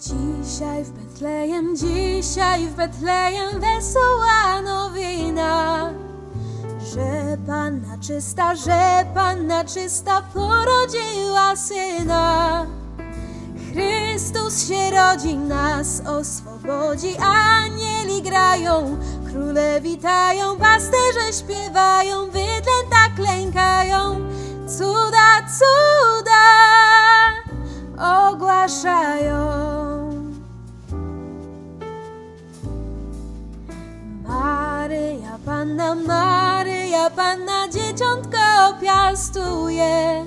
Dzisiaj w Betlejem, dzisiaj w Betlejem wesoła nowina, że Panna czysta, że Panna czysta porodziła syna. Chrystus się rodzi, nas oswobodzi, anieli grają, króle witają, pasterze śpiewają, bydlęta klękają, cuda, cuda Panna, Maryja Panna, dzieciątko piastuje.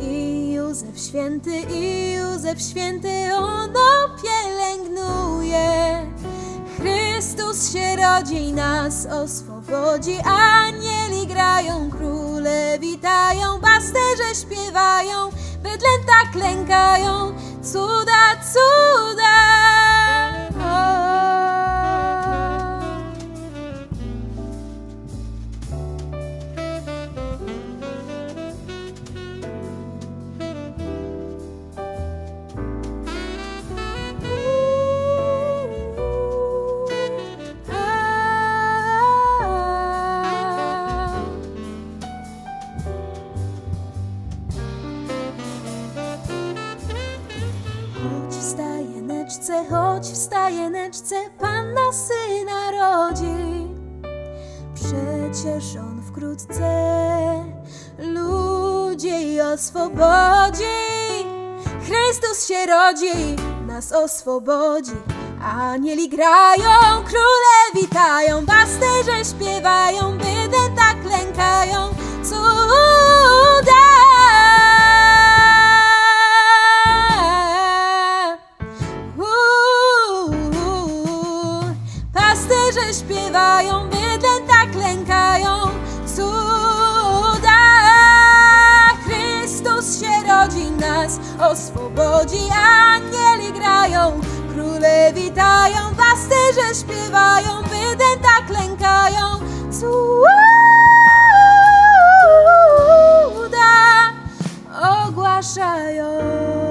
I Józef święty, i Józef święty, ono pielęgnuje. Chrystus się rodzi, nas oswobodzi, anieli grają, króle witają, pasterze śpiewają, bydlęta klękają, cuda, cuda. Stajeneczce, chodź w stajeneczce, Panna syna rodzi. Przecież on wkrótce ludzi oswobodzi. Chrystus się rodzi, nas oswobodzi. Anieli grają, króle witają, pasterze śpiewają, bydlęta pasterze śpiewają, bydlę tak lękają. Cuda Chrystus się rodzi nas, o swobodzi anieli grają. Króle witają, pasterze śpiewają, bydlę tak lękają. Cuda ogłaszają.